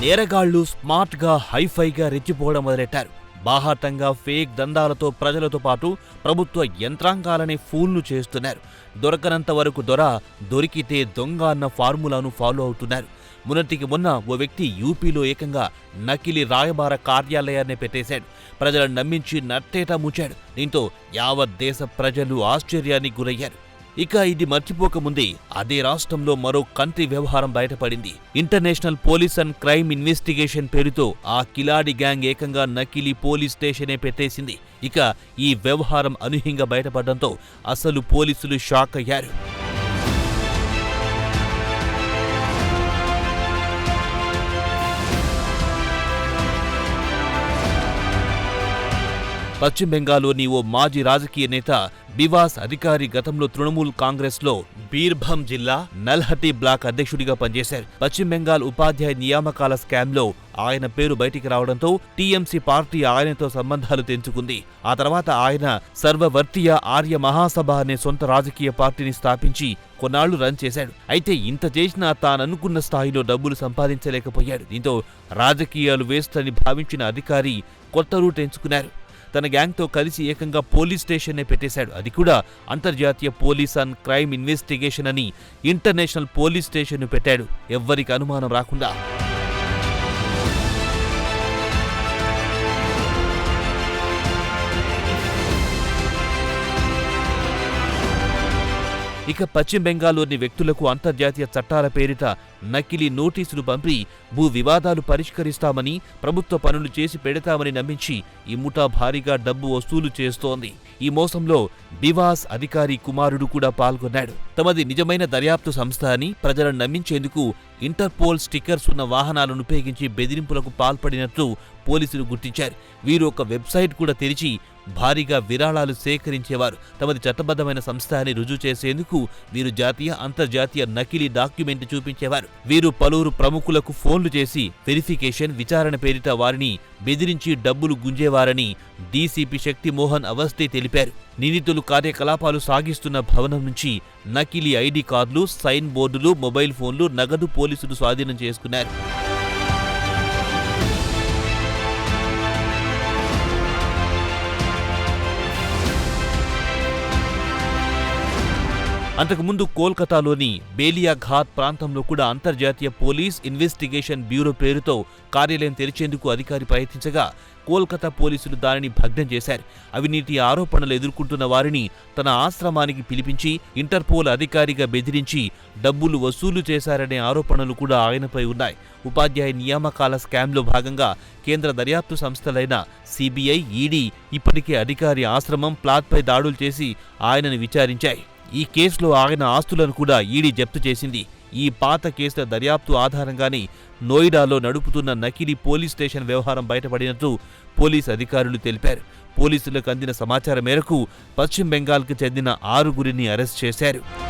నేరగాళ్ళు స్మార్ట్గా హైఫైగా రెచ్చిపోవడం మొదలెట్టారు. బాహాటంగా ఫేక్ దందాలతో ప్రజలతో పాటు ప్రభుత్వ యంత్రాంగాలని ఫూల్ను చేస్తున్నారు. దొరకనంత వరకు దొర దొరికితే దొంగ అన్న ఫార్ములాను ఫాలో అవుతున్నారు. మొన్నటికి మొన్న ఓ వ్యక్తి యూపీలో ఏకంగా నకిలీ రాయబార కార్యాలయాన్ని పెట్టేశాడు. ప్రజలను నమ్మించి నట్టేటా ముంచాడు. దీంతో యావత్ దేశ ప్రజలు ఆశ్చర్యానికి గురయ్యారు. ఇక ఇది మర్చిపోకముందే అదే రాష్ట్రంలో మరో కంట్రీ వ్యవహారం బయటపడింది. International police and crime investigation పేరుతో ఆ కిలాడి గ్యాంగ్ ఏకంగా నకిలీ పోలీస్ స్టేషనే పెట్టేసింది. ఇక ఈ వ్యవహారం అనూహ్యంగా బయటపడడంతో అసలు పోలీసులు షాక్ అయ్యారు. పశ్చిమ బెంగాల్లోని ఓ మాజీ రాజకీయ నేత బివాస్ అధికారి గతంలో తృణమూల్ కాంగ్రెస్లో బీర్భం జిల్లా నల్హటి బ్లాక్ అధ్యక్షుడిగా పనిచేశారు. పశ్చిమ బెంగాల్ ఉపాధ్యాయ నియామకాల స్కామ్లో ఆయన పేరు బయటికి రావడంతో టీఎంసీ పార్టీ ఆయనతో సంబంధాలు తెంచుకుంది. ఆ తర్వాత ఆయన సర్వవర్తీయ ఆర్య మహాసభ అనే సొంత రాజకీయ పార్టీని స్థాపించి కొన్నాళ్ళు రన్ చేశాడు. అయితే ఇంత చేసినా తాననుకున్న స్థాయిలో డబ్బులు సంపాదించలేకపోయాడు. దీంతో రాజకీయాలు వేస్తని భావించిన అధికారి కొత్త రూట్ ఎంచుకున్నారు. తన గ్యాంగ్తో కలిసి ఏకంగా పోలీస్ స్టేషన్నే పెట్టేశాడు. అది కూడా అంతర్జాతీయ పోలీస్ అండ్ క్రైమ్ ఇన్వెస్టిగేషన్ అని ఇంటర్నేషనల్ పోలీస్ స్టేషన్ను పెట్టాడు. ఎవ్వరికి అనుమానం రాకుండా. ఇక పశ్చిమ బెంగాల్లోని వ్యక్తులకు అంతర్జాతీయ చట్టాల పేరిట నకిలీ నోటీసులు పంపి భూ వివాదాలు పరిష్కరిస్తామని ప్రభుత్వ పనులు చేసి పెడతామని నమ్మించి ఈ ముఠా భారీగా డబ్బు వసూలు చేస్తోంది. ఈ మోసంలో బివాస్ అధికారి కుమారుడు కూడా పాల్గొన్నాడు. తమది నిజమైన దర్యాప్తు సంస్థ అని ప్రజలను నమ్మించేందుకు ఇంటర్పోల్ స్టిక్కర్స్ ఉన్న వాహనాలను ఉపయోగించి బెదిరింపులకు పాల్పడినట్లు పోలీసులు గుర్తించారు. వీరు ఒక వెబ్సైట్ కూడా తెరిచి భారీగా విరాళాలు సేకరించేవారు. తమది చట్టబద్ధమైన సంస్థ అని రుజువు చేసేందుకు వీరు జాతీయ అంతర్జాతీయ నకిలీ డాక్యుమెంట్ చూపించేవారు. వీరు పలువురు ప్రముఖులకు ఫోన్లు చేసి వెరిఫికేషన్ విచారణ పేరిట వారిని బెదిరించి డబ్బులు గుంజేవారని డీసీపీ శక్తి మోహన్ అవస్థి తెలిపారు. నిందితులు కార్యకలాపాలు సాగిస్తున్న భవనం నుంచి నకిలీ ఐడి కార్డులు సైన్ బోర్డులు మొబైల్ ఫోన్లు నగదు పోలీసులు స్వాధీనం చేసుకున్నారు. అంతకుముందు కోల్కతాలోని బేలియాఘాత్ ప్రాంతంలో కూడా అంతర్జాతీయ పోలీస్ ఇన్వెస్టిగేషన్ బ్యూరో పేరుతో కార్యాలయం తెరిచేందుకు అధికారి ప్రయత్నించగా కోల్కతా పోలీసులు దానిని భగ్నం చేశారు. అవినీతి ఆరోపణలు ఎదుర్కొంటున్న వారిని తన ఆశ్రమానికి పిలిపించి ఇంటర్పోల్ అధికారిగా బెదిరించి డబ్బులు వసూలు చేశారనే ఆరోపణలు కూడా ఆయనపై ఉన్నాయి. ఉపాధ్యాయ నియామకాల స్కామ్లో భాగంగా కేంద్ర దర్యాప్తు సంస్థలైన సిబిఐ ఈడీ ఇప్పటికే అధికారి ఆశ్రమం ప్లాట్పై దాడులు చేసి ఆయనను విచారించాయి. ఈ కేసులో ఆయన ఆస్తులను కూడా ఈడీ జప్తు చేసింది. ఈ పాత కేసుల దర్యాప్తు ఆధారంగానే నోయిడాలో నడుపుతున్న నకిలీ పోలీస్ స్టేషన్ వ్యవహారం బయటపడినట్లు పోలీస్ అధికారులు తెలిపారు. పోలీసులకు అందిన సమాచారం మేరకు పశ్చిమ బెంగాల్కు చెందిన ఆరుగురిని అరెస్ట్ చేశారు.